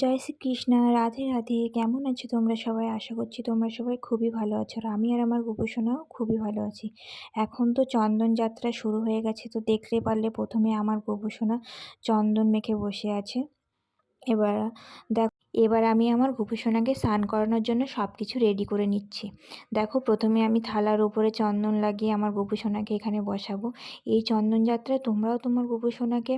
জয় শ্রীকৃষ্ণ, রাধে রাধে। কেমন আছো তোমরা সবাই? আশা করছি তোমরা সবাই খুবই ভালো আছো। আর আমি আর আমার গোপসোনাও খুবই ভালো আছি। এখন তো চন্দন যাত্রা শুরু হয়ে গেছে, তো দেখলে পারলে প্রথমে আমার গোপসোনা চন্দন মেখে বসে আছে। এবার, দেখ, এবার আমি আমার গোপসোনাকে স্নান করানোর জন্য সব কিছু রেডি করে নিচ্ছি। দেখো, প্রথমে আমি থালার উপরে চন্দন লাগিয়ে আমার গোপসোনাকে এখানে বসাবো। এই চন্দন যাত্রায় তোমরাও তোমার গোপসোনাকে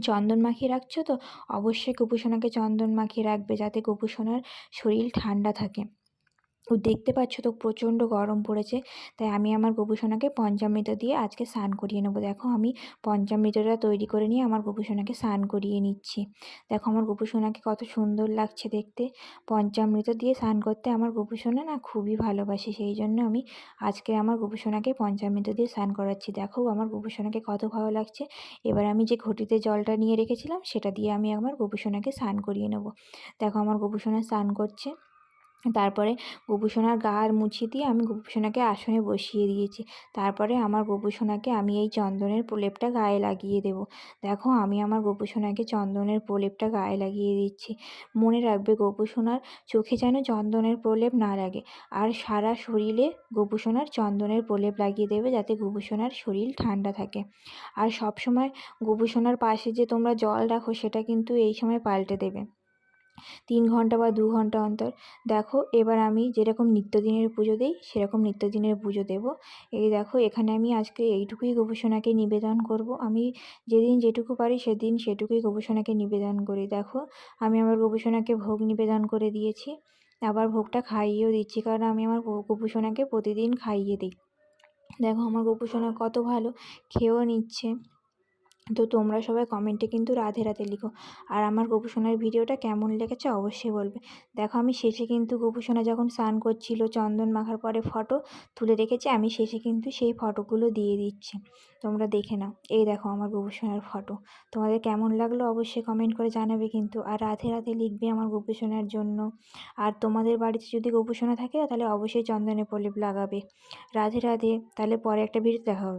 চন্দন মাখিয়ে রাখছো তো? অবশ্যই গোপুসোনাকে চন্দন মাখিয়ে রাখবে যাতে গোপুসোনার শরীর ঠান্ডা থাকে। ও দেখতে পাচ্ছ তো প্রচণ্ড গরম পড়েছে। তাই আমি আমার গোপুসোনাকে পঞ্চামৃত দিয়ে আজকে স্নান করিয়ে নেব। দেখো আমি পঞ্চামৃতটা তৈরি করে নিয়ে আমার গোপুসোনাকে স্নান করিয়ে নিচ্ছি। দেখো আমার গোপুসোনাকে কত সুন্দর লাগছে দেখতে। পঞ্চামৃত দিয়ে স্নান করতে আমার গোপুসোনা না খুবই ভালোবাসি, সেই জন্য আমি আজকে আমার গোপুসোনাকে পঞ্চামৃত দিয়ে স্নান করাচ্ছি। দেখো আমার গোপুসোনাকে কত ভালো লাগছে। এবার আমি যে ঘটিতে জলটা নিয়ে রেখেছিলাম সেটা দিয়ে আমি আমার গোপুসোনাকে স্নান করিয়ে নেব। দেখো আমার গোপুসোনা স্নান করছে। তারপরে গোপুসোনার গা আর মুছিয়ে দিয়ে আমি গোপুসোনাকে আসনে বসিয়ে দিয়েছি। তারপরে আমার গোপুসোনাকে আমি এই চন্দনের প্রলেপটা গায়ে লাগিয়ে দেব। দেখো, আমি আমার গোপুসোনাকে চন্দনের প্রলেপটা গায়ে লাগিয়ে দিচ্ছি। মনে রাখবে গোপুসোনার চোখে যেন চন্দনের প্রলেপ না লাগে। আর সারা শরীরে গোপুসোনার চন্দনের প্রলেপ লাগিয়ে দেবে যাতে গোপুসোনার শরীর ঠান্ডা থাকে। আর সব সময় গোপুসোনার পাশে যে তোমরা জল রাখো, সেটা কিন্তু এই সময় পাল্টে দেবে। তিন ঘণ্টা বা দু ঘণ্টা অন্তর। দেখো, এবার আমি যেরকম নিত্যদিনের পুজো দিই, সেরকম নিত্যদিনের পুজো দেব। এই দেখো, এখানে আমি আজকে এইটুকুই গোপসোনাকে নিবেদন করব। আমি যেদিন যেটুকু পারি সেদিন সেটুকুই গোপসোনাকে নিবেদন করি। দেখো, আমি আমার গোপসোনাকে ভোগ নিবেদন করে দিয়েছি। আবার ভোগটা খাইয়েও দিচ্ছি, কারণ আমি আমার গোপসোনাকে প্রতিদিন খাইয়ে দিই। দেখো, আমার গোপসোনা কত ভালো, খেয়েও নিচ্ছে। তো তোমরা সবাই কমেন্টে কিন্তু রাধে রাধে লিখো। আর আমার গোপুসোনার ভিডিওটা কেমন লেগেছে অবশ্যই বলবে। দেখো আমি শেষে কিন্তু গোপুসোনা যখন স্নান করছিল, চন্দন মাখার পরে ফটো তুলে রেখেছি, আমি শেষে কিন্তু সেই ফটোগুলো দিয়ে দিচ্ছি। তোমরা দেখে নাও। এই দেখো আমার গোপুসোনার ফটো। তোমাদের কেমন লাগল অবশ্যই কমেন্ট করে জানাবে কিন্তু। আর রাধে রাধে লিখবে আমার গোপুসোনার জন্য। আর তোমাদের বাড়িতে যদি গোপুসোনা থাকে তাহলে অবশ্যই চন্দনে প্রলেপ লাগাবে। রাধে রাধে। তাহলে পরে একটা ভিডিও দেখা হবে।